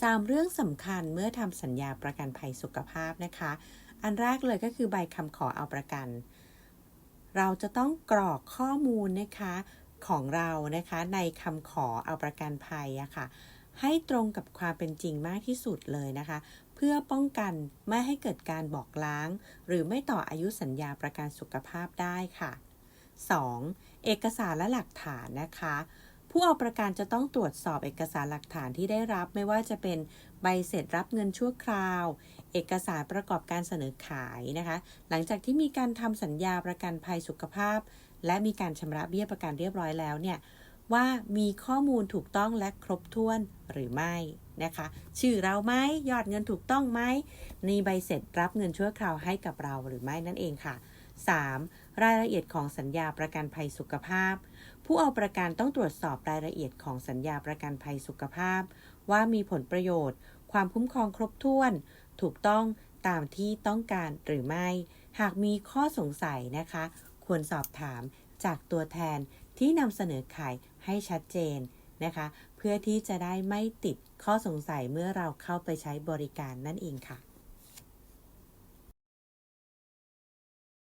3 เรื่องสำคัญเมื่อทำสัญญาประกันภัยสุขภาพนะคะ อันแรกเลยก็คือใบคำขอเอาประกัน เราจะต้องกรอกข้อมูลนะคะของเรานะคะในคำขอเอาประกันภัยอะค่ะ ให้ตรงกับความเป็นจริงมากที่สุดเลยนะคะ เพื่อป้องกันไม่ให้เกิดการบอกล้าง หรือไม่ต่ออายุสัญญาประกันสุขภาพได้ค่ะ 2. เอกสารและหลักฐานนะคะ ผู้เอาประกันจะต้องตรวจสอบเอกสารหลักฐานที่ได้รับ ไม่ว่าจะเป็นใบเสร็จรับเงินชั่วคราว เอกสารประกอบการเสนอขายนะคะ หลังจากที่มีการทำสัญญาประกันภัยสุขภาพ และมีการชำระเบี้ยประกันเรียบร้อยแล้วเนี่ยว่ามีข้อมูลถูกต้องและครบถ้วนหรือไม่นะคะ ชื่อเราไหมยอดเงินถูกต้องไหมมีใบเสร็จรับเงินชั่วคราวให้กับเราหรือไม่นั่นเองค่ะ 3. รายละเอียดของสัญญาประกันภัยสุขภาพ ผู้เอาประกันต้องตรวจสอบรายละเอียดของสัญญาประกันภัยสุขภาพ ว่ามีผลประโยชน์ ความคุ้มครองครบถ้วน ถูกต้องตามที่ต้องการหรือไม่ หากมีข้อสงสัยนะคะ ควรสอบถามจากตัวแทนที่นำเสนอขายให้ชัดเจนนะคะ เพื่อที่จะได้ไม่ติดข้อสงสัยเมื่อเราเข้าไปใช้บริการนั่นเองค่ะ